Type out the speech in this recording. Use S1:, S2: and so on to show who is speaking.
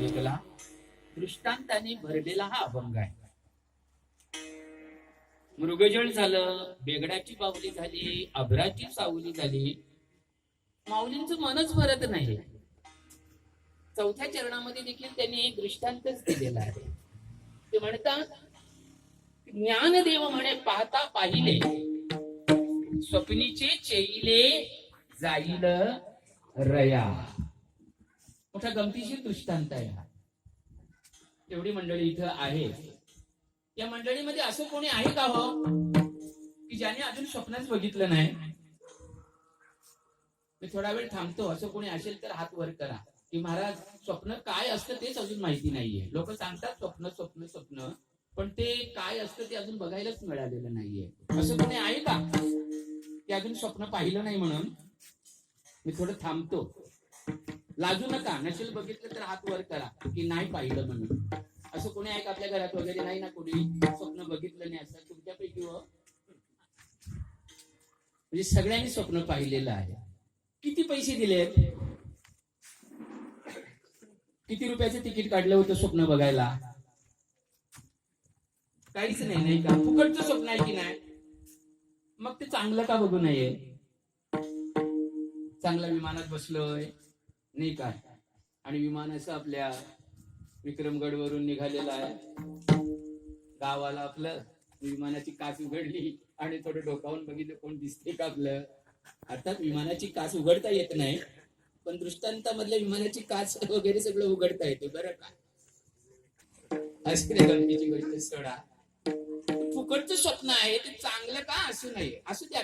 S1: विवेकला दृष्टांताने भरलेला हा अभंग आहे. मृगजळ झालं बेगडाची बावली झाली अभराची सावली झाली. माऊलींचं मनच भरत नाही. चौथ्या चरणामध्ये देखील त्यांनी दृष्टांतच दिलेला आहे. ते म्हणतात ज्ञानदेव म्हणे पाहता पाहिले. स्वप्नीचे चेईले जाईल रया. मोठा गमतीशीर दृष्टांत आहे हा. एवढी मंडळी इथं आहे. या मंडळीमध्ये असं कोणी आहे का हो? की ज्याने अजून स्वप्नच बघितलं नाही? मी थोडा वेळ थांबतो. असं कोणी असेल तर हात वर करा. की महाराज स्वप्न काय असतं तेच अजून माहिती नाहीये. लोक सांगतात स्वप्न स्वप्न स्वप्न. पण ते काय असतं ते अजून बघायलाच मिळालेलं नाहीये. असं कोणी आहे का? की अजून स्वप्न पाहिलं नाही म्हणून? मी थोडं थांबतो. लाजू नका नसेल बघितलं तर हात वर करा की नाही पाहिलं म्हणून. असं कोणी आहे का आपल्या घरात वगैरे? नाही ना कोणी. स्वप्न बघितलं नाही असं. तुमच्यापैकी हो. म्हणजे सगळ्यांनी स्वप्न पाहिलेलं आहे. किती पैसे दिले? किती रुपयाचं तिकीट काढलं होतं स्वप्न बघायला? काहीच नाही नाही का? फुकटचं स्वप्न आहे की नाही? मग ते चांगलं का बघू नये? चांगल्या विमानात बसलोय. नाही का आणि विमान असं आपल्या विक्रमगड वरून निघालेलं आहे. गावाला आपलं विमानाची काच उघडली आणि थोडं डोकावून बघितलं कोण दिसते का आपलं. अर्थात विमानाची काच उघडता येत नाही पण दृष्टांतामधल्या विमानाची काच वगैरे सगळं उघडता येते बरं का? असते गमतीची गोष्ट सोडा. फुकटचं स्वप्न आहे ते चांगलं का असू नये असू द्या.